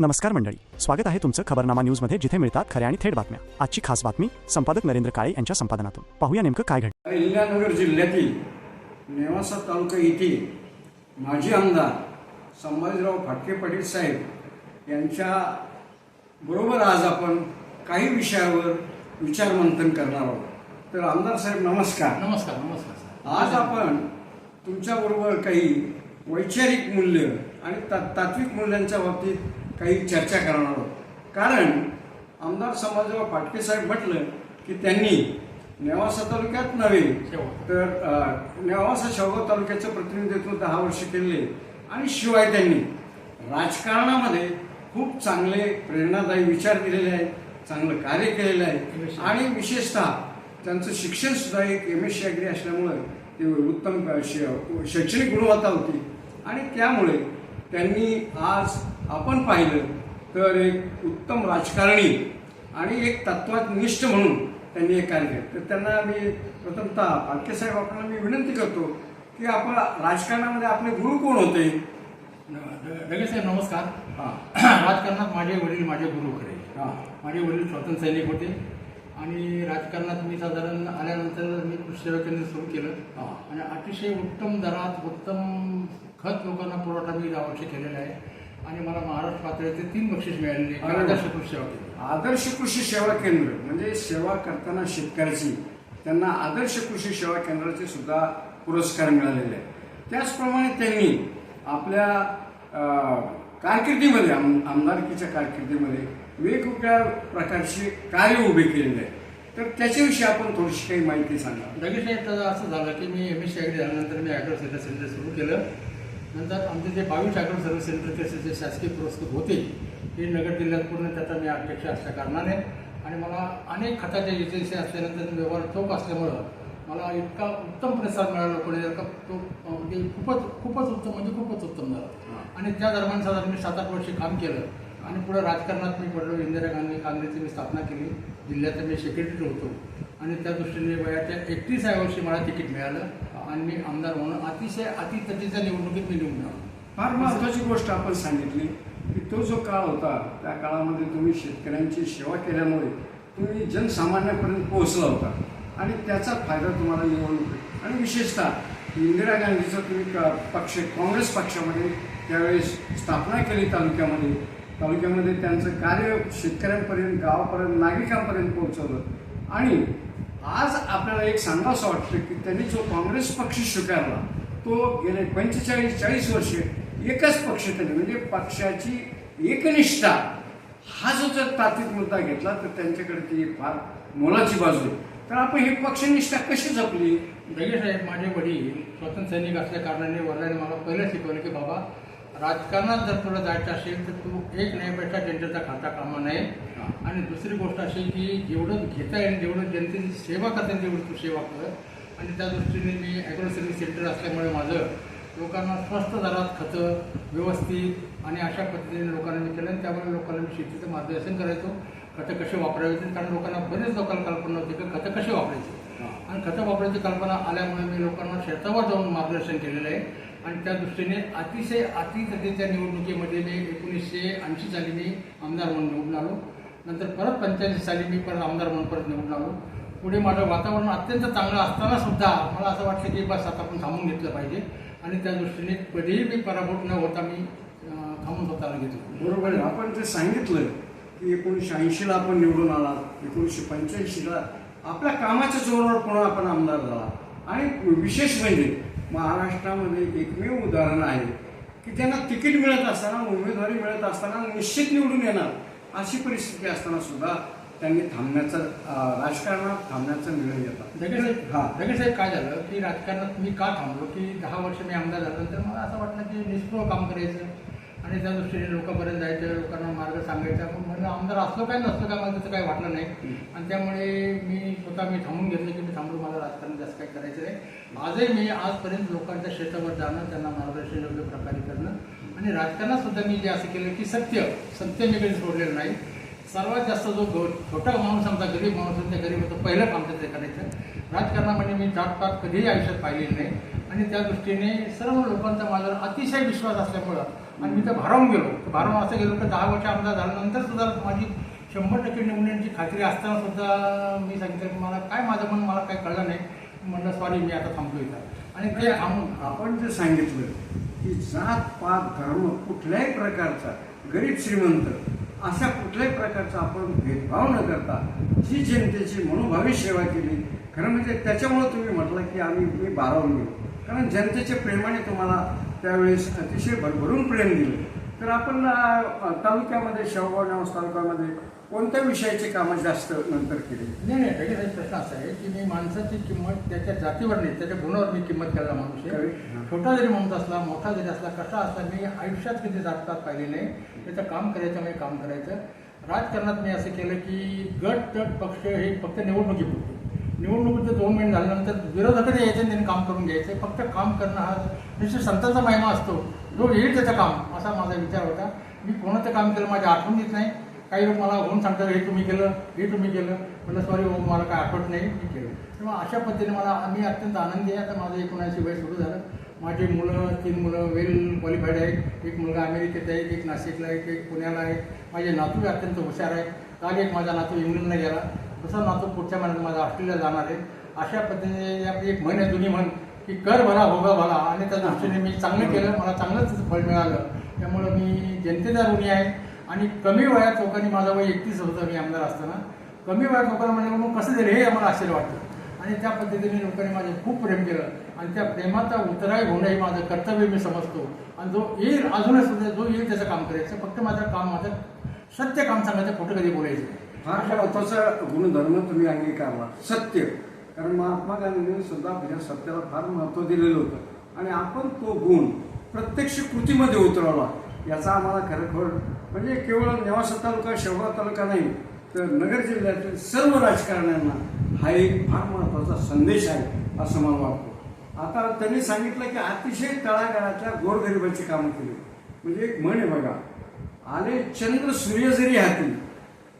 नमस्कार मंडळी. स्वागत आहे तुमचं खबरनामा न्यूजमध्ये जिथे मिळतात खऱ्या आणि थेट बातम्या. आजची खास बातमी संपादक नरेंद्र काळे यांच्या संपादनातून. पाहूया नेमकं काय घडलं. अहिल्यानगर जिल्ह्यातील नेवासा तालुका येथे माजी आमदार संभाजीराव फाटके पाटील साहेब यांच्या बरोबर आज आपण काही विषयावर विचारमंथन करणार आहोत. तर आमदार साहेब नमस्कार. नमस्कार नमस्कार आज आपण तुमच्याबरोबर काही वैचारिक मूल्य आणि ता तात्विक मूल्यांच्या बाबतीत काही चर्चा करणार आहोत. कारण आमदार समाजराव फाटके साहेब म्हटलं की त्यांनी नेवासा तालुक्यात नव्हे तर नेवासा शेवगाव तालुक्याचं प्रतिनिधित्व दहा वर्ष केले आणि शिवाय त्यांनी राजकारणामध्ये खूप चांगले प्रेरणादायी विचार दिलेले आहेत चांगलं कार्य केलेलं आहे. आणि विशेषतः त्यांचं शिक्षण सुद्धा एक एम एस सी अग्री असल्यामुळं ते उत्तम श- शैक्षणिक गुणवत्ता होती. आणि त्यामुळे त्यांनी आज आपण पाहिलं तर एक उत्तम राजकारणी आणि एक तत्वानिष्ठ म्हणून त्यांनी एक कार्य केलं. तर त्यांना मी प्रथमतः फाटके साहेब आपल्याला मी विनंती करतो की आपण राजकारणामध्ये आपले गुरु कोण होते? साहेब नमस्कार. हां. राजकारणात माझे वडील माझे गुरु खरे. हां. माझे वडील स्वातंत्र्य सैनिक होते आणि राजकारणात मी साधारण आल्यानंतर मी कृषी सेवा केंद्र सुरू केलं. हां. आणि अतिशय उत्तम दरात उत्तम खत लोकांना पुरवठा मी यावर्षी केलेला आहे. आणि मला महाराष्ट्र पातळीचे तीन बक्षीस मिळालेले वा. आदर्श कृषी सेवा केंद्र. आदर्श कृषी सेवा केंद्र. म्हणजे सेवा करताना शेतकऱ्याची त्यांना आदर्श कृषी सेवा केंद्राचे सुद्धा पुरस्कार मिळालेले आहेत. त्याचप्रमाणे त्यांनी आपल्या कारकिर्दीमध्ये आम- आमदारकीच्या कारकिर्दीमध्ये वेगवेगळ्या प्रकारचे कार्य उभे केलेले आहे तर त्याच्याविषयी आपण थोडीशी काही माहिती सांगा. लगेच असं झालं की मी एम एस सी झाल्यानंतर मी ॲग्रो सेंटर सुरू केलं. नंतर आमचे जे बावीस ॲग्रो सर्व्हिस सेंटरचे जे शासकीय पुरस्कृत होते हे नगर जिल्ह्यात पूर्ण त्याचा मी अध्यक्ष असल्या कारणाने आणि मला अनेक खताच्या एजन्सी असल्यानंतर व्यवहार चौक असल्यामुळं मला इतका उत्तम प्रतिसाद मिळाला लोकांनी का तो म्हणजे खूपच खूपच उत्तम म्हणजे खूपच उत्तम झाला. आणि त्या दरम्यान साधारण मी सात आठ वर्ष काम केलं आणि पुढे राजकारणात मी पडलो इंदिरा गांधी काँग्रेसची मी स्थापना केली जिल्ह्याचा मी सेक्रेटरी होतो. आणि त्या दृष्टीने वयाच्या एकतीसाव्या वर्षी मला तिकीट मिळालं. आणि मी आमदार म्हणून अतिशय अतितटीच्या निवडणुकीत मी निवडून आलो फार महत्वाची गोष्ट आपण सांगितली की तो जो काळ होता त्या काळामध्ये तुम्ही शेतकऱ्यांची सेवा केल्यामुळे तुम्ही जनसामान्यापर्यंत पोहोचला होता. आणि त्याचा फायदा तुम्हाला निवडणूक आणि विशेषतः इंदिरा गांधीचा तुम्ही का पक्ष काँग्रेस पक्षामध्ये त्यावेळेस स्थापना केली तालुक्यामध्ये. तालुक्यामध्ये त्यांचं कार्य शेतकऱ्यांपर्यंत गावापर्यंत नागरिकांपर्यंत पोहोचवलं. आणि आज आपल्याला एक सांगावंसं वाटतं की त्यांनी जो काँग्रेस पक्ष स्वीकारला तो गेले पंचेचाळीस चाळीस वर्षे एकच पक्ष त्यांनी म्हणजे पक्षाची एकनिष्ठा हा जो जर तात्विक मुद्दा घेतला तर त्यांच्याकडे ती फार मोलाची बाजू आहे. तर आपण ही पक्षनिष्ठा कशी जपली? दगे साहेब माझे वडील स्वतंत्र सैनिक असल्या कारणाने वडिलांनी मला पहिलं शिकवलं की बाबा राजकारणात जर तुला जायचं असेल तर तू एक न्यायपेक्षा जनतेचा खाता कामा नये. आणि दुसरी गोष्ट अशी की जेवढं घेता येईल जेवढं जनतेची सेवा करता येईल तेवढं तू सेवा कर. आणि त्या दृष्टीने मी ॲग्रो सर्व्हिस सेंटर असल्यामुळे माझं लोकांना स्वस्त दरात खतं व्यवस्थित आणि अशा पद्धतीने लोकांना मी केलं. आणि त्यामुळे लोकांना मी शेतीचं मार्गदर्शन करायचो. खतं कसे वापरायचे कारण लोकांना बरेच लोकांना कल्पना होती की खतं कसे वापरायचे? आणि खतं वापरायची कल्पना आल्यामुळे मी लोकांना शेतावर जाऊन मार्गदर्शन केलेलं आहे. आणि त्या दृष्टीने अतिशय अतिगतीच्या निवडणुकीमध्ये मी एकोणीसशे ऐंशी साली मी आमदार म्हणून निवडून आलो. नंतर परत पंच्याऐंशी साली मी परत आमदार म्हणून परत निवडून आलो. पुढे माझं वातावरण अत्यंत चांगलं असताना सुद्धा मला असं वाटलं की बस आता आपण थांबून घेतलं पाहिजे. आणि त्या दृष्टीने कधीही मी पराभूत न होता मी थांबून स्वतःला घेतलं बरोबर आहे. आपण जे सांगितलं की एकोणीसशे ऐंशीला आपण निवडून आला एकोणीसशे पंच्याऐंशीला आपल्या कामाच्या जोरावर पुन्हा आपण आमदार झाला. आणि विशेष म्हणजे महाराष्ट्रामध्ये एकमेव उदाहरण आहे की त्यांना तिकीट मिळत असताना उमेदवारी मिळत असताना निश्चित निवडून येणार अशी परिस्थिती असताना सुद्धा त्यांनी थांबण्याचा राजकारणात थांबण्याचा निर्णय घेतला. हा. दगे साहेब काय झालं की राजकारणात मी का थांबलो? की दहा वर्ष मी आमदार झाल्यानंतर मला असं वाटलं की निष्प्रभ काम करायचं. आणि त्या दृष्टीने लोकांपर्यंत जायचं लोकांना मार्ग सांगायचा. मग म्हणलं आमदार असलो काय नसलो काय मला त्याचं काही वाटलं नाही. आणि त्यामुळे मी स्वतः मी थांबून घेतलं की मी थांबलो मला राजकारण जास्त काही करायचं नाही. आजही मी आजपर्यंत लोकांच्या शेतावर जाणं त्यांना मार्गदर्शन योग्य प्रकारे करणं आणि राजकारणात सुद्धा मी जे असं केलं की सत्य सत्य मी कधी सोडलेलं नाही. सर्वात जास्त जो छोटा माणूस आमचा गरीब माणूस आहे, त्या गरीब होतं पहिलं काम त्याचं करायचं. राजकारणामध्ये मी जातपात कधीही आयुष्यात पाहिलेली नाही. आणि त्या दृष्टीने सर्व लोकांचा माझ्यावर अतिशय विश्वास असल्यामुळं आणि मी तर भारावून गेलो. तर भारावून असं गेलो की दहा वर्ष आमदार झाल्यानंतर सुद्धा माझी शंभर टक्के निवडण्याची खात्री असताना सुद्धा मी सांगितलं की मला काय माझं मन मला काय कळलं नाही. म्हणलं सॉरी मी आता थांबतो इथं. आणि ते थांबून आपण जे सांगितलं की जात पात धर्म कुठल्याही प्रकारचा गरीब श्रीमंत अशा कुठल्याही प्रकारचा आपण भेदभाव न करता जी जनतेची मनोभावी सेवा केली खरं म्हणजे त्याच्यामुळं तुम्ही म्हटलं की आम्ही मी बारावून गेलो. कारण जनतेच्या प्रेमाने तुम्हाला त्यावेळेस अतिशय भरभरून प्रेम दिलं. तर आपण तालुक्यामध्ये शेवगाव नेवास तालुक्यामध्ये कोणत्या विषयाची कामं जास्त नंतर केली? नाही नाही त्याच्यासाठी प्रश्न असा आहे की मी माणसाची किंमत त्याच्या जातीवर नाही त्याच्या गुणावर मी किंमत करायला माणूस आहे. छोटा जरी माणूस असला मोठा जरी असला कसा असला मी आयुष्यात कधी जातात पाहिले नाही. त्याचं काम करायचं म्हणजे काम करायचं. राजकारणात मी असं केलं की गट तट पक्ष हे फक्त निवडणुकीपुरते. निवडणुकीचं दोन महिने झाल्यानंतर विरोधकडे यायचं त्यांनी काम करून घ्यायचं. फक्त काम करणं हा निश्चित संतांचा महिमा असतो. जो येईल त्याचं काम असा माझा विचार होता. मी कोणाचं काम केलं माझ्या आठवण येत नाही. काही लोक मला होऊन सांगतात हे तुम्ही केलं हे तुम्ही केलं. म्हटलं सॉरी हो मला काय आठवत नाही मी केलं. तेव्हा अशा पद्धतीने मला आम्ही अत्यंत आनंदी आहे. आता माझं एकोणऐंशी वय सुरू झालं. माझी मुलं तीन मुलं वेल क्वालिफाईड आहेत. एक मुलगा अमेरिकेत आहे एक नाशिकला आहे एक पुण्याला आहे. माझे नातू अत्यंत हुशार आहे काल एक माझा नातू इंग्लंडला गेला. दुसरा नातू पुढच्या महिन्यात माझा ऑस्ट्रेलिया जाणार आहे. अशा पद्धतीने एक महिने जुनी म्हण की कर भला भोगा भला. आणि त्या दृष्टीने मी चांगलं केलं मला चांगलंच त्याचं फळ मिळालं. त्यामुळं मी जनतेचा ऋणी आहे. आणि कमी वयात लोकांनी माझा वय एकतीस होतं मी आमदार असताना. कमी वयात लोकांना म्हणजे मग कसं दिलं हे आम्हाला आश्चर्य वाटतं. आणि त्या पद्धतीने लोकांनी माझे खूप प्रेम केलं. आणि त्या प्रेमाचा उतराई होणं हे माझं कर्तव्य मी समजतो. आणि जो येईल अजूनच सुद्धा जो येईल त्याचं काम करायचं. फक्त माझं काम माझं सत्य काम सांगायचं खोटं कधी बोलायचं नाही. फार महत्त्वाचा गुणधर्म तुम्ही अंगीकारला सत्य. कारण महात्मा गांधींनी सुद्धा आपल्या सत्याला फार महत्त्व दिलेलं होतं. आणि आपण तो गुण प्रत्यक्ष कृतीमध्ये उतरवला. याचा आम्हाला खरोखर म्हणजे केवळ नेवासा तालुका शेवगाव तालुका नाही तर नगर जिल्ह्यातील सर्व राजकारण्यांना हा एक फार महत्त्वाचा संदेश आहे असं मला वाटतं. आता त्यांनी सांगितलं की अतिशय तळागाळातल्या गोरगरिबाची कामं केली. म्हणजे एक म्हण आहे बघा आले चंद्र सूर्य जरी हाती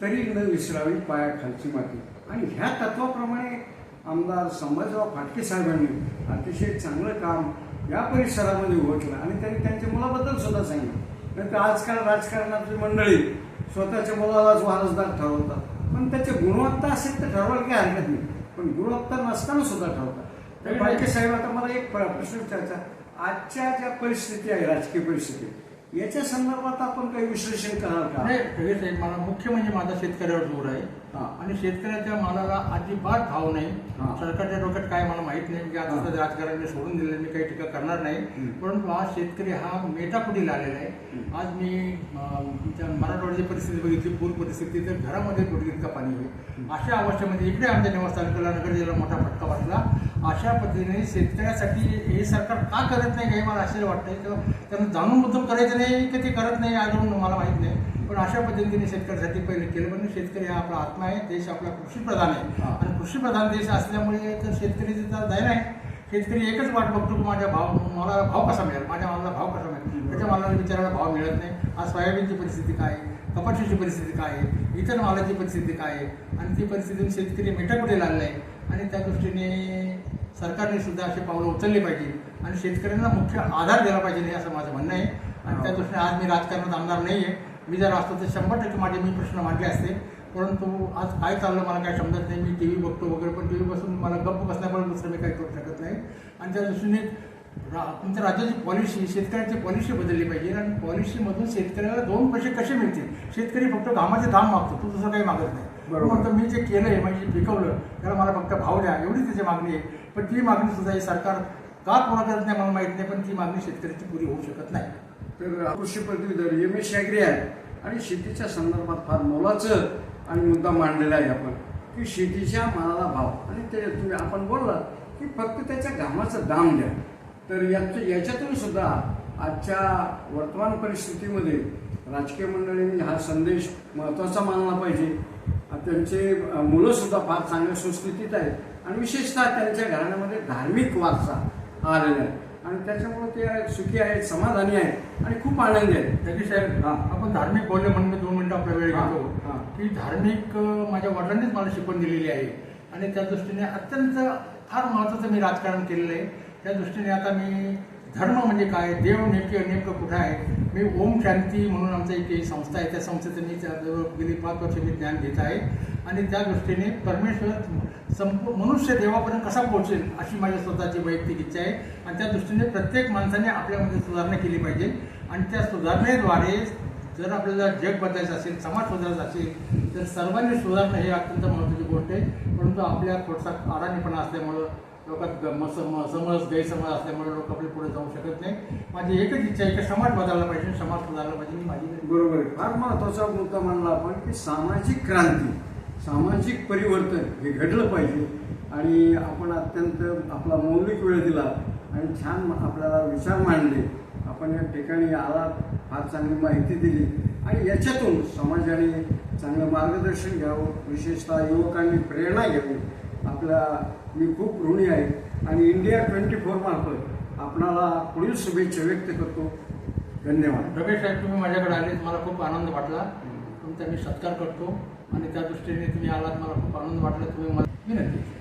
तरी न विसरावी पायाखालची माती. आणि ह्या तत्वाप्रमाणे आमदार संभाजीराव फाटके साहेबांनी अतिशय चांगलं काम या परिसरामध्ये उघडलं आणि त्यांनी त्यांच्या मुलाबद्दल सुद्धा सांगितलं. नाही तर आजकाल राजकारणातली मंडळी स्वतःच्या मुलालाच वारसदार ठरवतात. पण त्याची गुणवत्ता असेल तर ठरवायला काही हरकत नाही. पण गुणवत्ता नसताना सुद्धा ठरवतात. तर फाटके साहेब आता मला एक प्र- प्रश्न विचारायचा आजच्या ज्या परिस्थिती आहे राजकीय परिस्थिती याच्या संदर्भात आपण काही विश्लेषण कराल का? नाही साहेब मला मुख्य म्हणजे माझा शेतकऱ्यावर जोर आहे. हा. आणि शेतकऱ्याच्या मालाला अजिबात भाव नाही. हा. सरकारच्या डोक्यात काय मला माहीत नाही. की आता हा. राजकारणाने सोडून दिलेलं मी काही टीका करणार नाही. हम्म. परंतु आज शेतकरी हा मेटाकुटीला आलेला आहे. हम्म. आज मी अं, मराठवाड्याची परिस्थिती बघितली. पूर परिस्थिती तर घरामध्ये गुडघे इतका पाणी आहे? अशा अवस्थेमध्ये इकडे आमच्या निवास तालुक्याला नगर जिल्ह्याला मोठा फटका बसला. अशा पद्धतीने शेतकऱ्यासाठी हे सरकार का करत नाही हे मला आश्चर्य वाटतंय. किंवा त्यांना जाणून बुद्धून करायचं नाही की ते करत नाही अजून मला माहीत नाही. पण अशा पद्धतीने शेतकऱ्यासाठी पहिले केलं पण शेतकरी हा आपला आत्मा आहे देश आपला कृषीप्रधान आहे. आणि कृषीप्रधान देश असल्यामुळे तर शेतकरी जाय नाही. शेतकरी एकच वाट बघतो की माझ्या भाव मला भाव कसा मिळेल? माझ्या मालाला भाव कसा मिळेल? त्याच्या मालाला बिचाराला भाव मिळत नाही. आज सोयाबीनची परिस्थिती काय आहे? कपाशीची परिस्थिती काय आहे? इतर मालाची परिस्थिती काय आहे? आणि ती परिस्थिती शेतकरी मेटाकुटे लागला आहे. आणि त्या दृष्टीने सरकारने सुद्धा अशी पावलं उचलली पाहिजे आणि शेतकऱ्यांना मुख्य आधार दिला पाहिजे नाही असं माझं म्हणणं आहे. आणि त्या दृष्टीने आज मी राजकारणात आमदार नाही आहे मी जर असतो तर शंभर टक्के माझे मी प्रश्न मांडले असते. परंतु आज काय चाललं मला काय समजत नाही. मी टी व्ही बघतो वगैरे पण टी व्ही बसून मला गप्प बसण्यामुळे दुसरं मी काही करू शकत नाही. आणि त्या दृष्टीने रा तुमच्या राज्याची पॉलिसी शेतकऱ्यांची पॉलिसी बदलली पाहिजे. आणि पॉलिसीमधून शेतकऱ्याला दोन पैसे कसे मिळतील? शेतकरी फक्त घामाचे दाम मागतो. तो दुसरं काही मागत नाही. बरोबर. मी जे केलं आहे म्हणजे पिकवलं त्याला मला फक्त भाव द्या. एवढी त्याची मागणी आहे. पण ती मागणी सुद्धा हे सरकार का पूर्ण करत नाही मला माहीत नाही पण ती मागणी शेतकऱ्याची पुरी होऊ शकत नाही. तर कृषी पदवीधर एम एस ॲग्री आहे आणि शेतीच्या संदर्भात फार मोलाचं आणि मुद्दा मांडलेला आहे आपण की शेतीच्या मालाला भाव. आणि ते तुम्ही आपण बोलला की फक्त त्याच्या घामाचं दाम द्या. तर याचं याच्यातून सुद्धा आजच्या वर्तमान परिस्थितीमध्ये राजकीय मंडळींनी हा संदेश महत्त्वाचा मानला पाहिजे. त्यांचे मुलंसुद्धा फार चांगल्या संस्कृतीत आहेत. आणि विशेषतः त्यांच्या घराण्यामध्ये धार्मिक वारसा आलेला आहे आणि त्याच्यामुळे ते सुखी आहेत समाधानी आहेत आणि खूप आनंदी आहेत. जगदीश साहेब हा. आपण धार्मिक बोलले म्हणून मी दोन मिनिटं आपला वेळ घेतो. की धार्मिक माझ्या वडिलांनीच मला शिकवण दिलेली आहे. आणि त्या दृष्टीने अत्यंत फार महत्त्वाचं मी राजकारण केलेलं आहे. त्या दृष्टीने आता मी धर्म म्हणजे काय? देव नेमके नेमकं कुठं आहे? मी ओम शांती म्हणून आमचं एक संस्था आहे. त्या संस्थेचं मी त्याजवळ गेली पाच वर्ष मी ज्ञान घेत आहे. आणि त्या दृष्टीने परमेश्वर संप मनुष्य देवापर्यंत कसा पोहोचेल अशी माझी स्वतःची वैयक्तिक इच्छा आहे. आणि त्या दृष्टीने प्रत्येक माणसाने आपल्यामध्ये सुधारणा केली पाहिजे. आणि त्या सुधारणेद्वारे जर आपल्याला जग बदलायचं असेल समाज सुधारायचा असेल तर सर्वांनी सुधारणं हे अत्यंत महत्त्वाची गोष्ट आहे. परंतु आपल्या थोडासा आडाणीपणा असल्यामुळं लोकात म- समज गैरसमज असल्यामुळे लोक आपले पुढे जाऊ शकत नाही. माझी एकच इच्छा आहे की समाज बदलला पाहिजे समाज सुधारला पाहिजे माझी बरोबर आहे. फार महत्त्वाचा मुद्दा मानला आपण की सामाजिक क्रांती सामाजिक परिवर्तन हे घडलं पाहिजे. आणि आपण अत्यंत आपला मौलिक वेळ दिला आणि छान आपल्याला विचार मांडले. आपण या ठिकाणी आलात फार चांगली माहिती दिली. आणि याच्यातून समाजाने चांगलं मार्गदर्शन घ्यावं. विशेषतः युवकांनी प्रेरणा घ्यावी. आपल्या मी खूप ऋणी आहे. आणि इंडिया ट्वेंटी फोर मार्फत आपणाला पुढील शुभेच्छा व्यक्त करतो. धन्यवाद. रमेश साहेब तुम्ही माझ्याकडे आले. मला खूप आनंद वाटला. तुमचा मी सत्कार करतो. आणि त्या दृष्टीने तुम्ही आलात. मला खूप आनंद वाटला. तुम्ही मला विनंती.